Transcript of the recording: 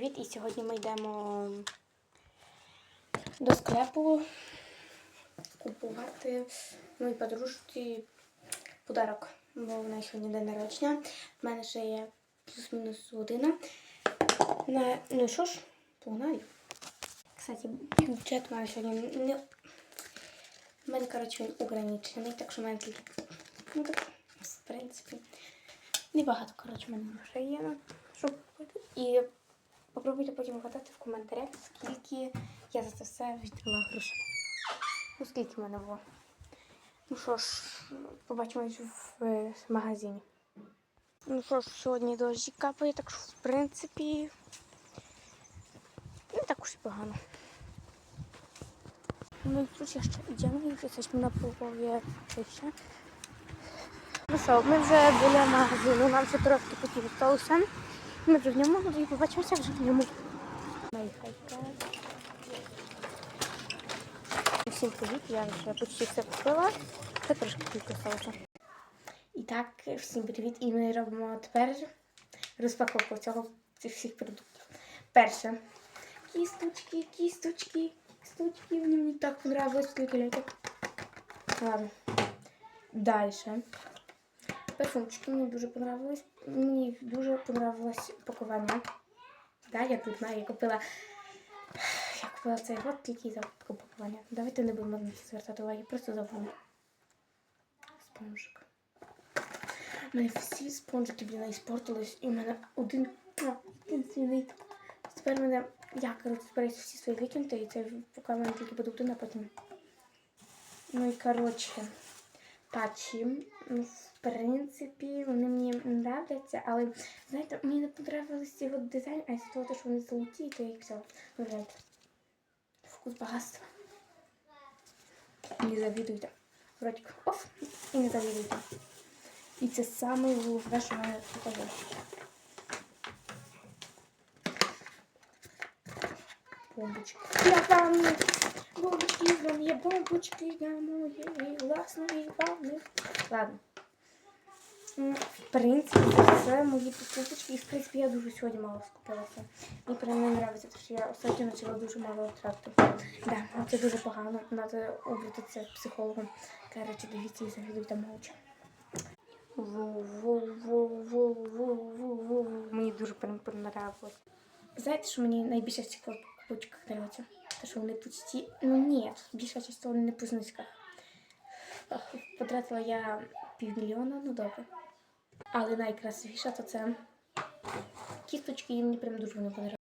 привіт! І сьогодні ми йдемо до склепу купувати моїй подружці подарок. Бо в неї сьогодні день народження. В мене ще є плюс-мінус година. На... Ну що ж, погнали. Кстати, бюджет у мене сьогодні не. У мене, коротше, він ограничений, так що в мене тільки. Ну так, в принципі. Небагато, коротше, в мене грошей є, щоб. І попробуйте потім вгадати в коментарях, скільки я за це все віддала грошей. Ну, скільки в мене було. Ну що ж, побачимось в е, магазині. Ну що ж, сьогодні дощі капає, так що, в принципі, не так уж і погано. Ну і тут я ще йдемо, вже щось полові вище. Ну що, ми вже біля магазину, нам ще трошки потім залишилося. Ми вже в ньому, і побачимося вже в ньому. Всім привіт, я вже почти все купила. Це трошки тільки залишилося. І так, всім привіт. І ми робимо тепер розпаковку цього цих всіх продуктів. Перше. Кісточки, кісточки, кісточки. Мені так понравились, тільки літо. Ладно. Дальше. Парфумчики мені дуже понравились. Мені дуже понравилось упакування. Да, я тут знаю, я купила. Я купила цей год тільки за упакування. Давайте не будемо звертати уваги, просто забуду. Спонжик. У мене всі спонжики блін, іспортились, і в мене один єдиний. Тепер мене, я, коротше, збираюся всі свої викинути, і це поки в тільки буде один, а потім. Ну і коротше, патчі. Ну, в принципі, вони мені нравляться, але, знаєте, мені не понравилось його дизайн, а з того, що вони золоті, то я їх взяла. Вкус багатства. Не завідуйте. Вроді оф, і не завідуйте. І це саме головне, що мене тут є. Бомбочки. Я вам бомбочки, вам є бомбочки для моєї власної ванни. Ладно. В принципі, це мої покупочки. І в принципі я дуже сьогодні мало скупилася. Мені прям не подобається, тому що я останньо почала дуже мало тратити. Да, це дуже погано. Треба обратитися к психологам. Коротше, дивіться і завідуйте мовча. Ву-ву-ву-ву-ву-ву-ву. Мені дуже прям понравилось. Знаєте, що мені найбільше в цих покупочках подобається? Те, що вони пусті. Ну ні, більша частина не по знижках. Потратила я півмільйона, ну добре. Але найкрасивіше то це кісточки, і мені прям дуже вони подобаються.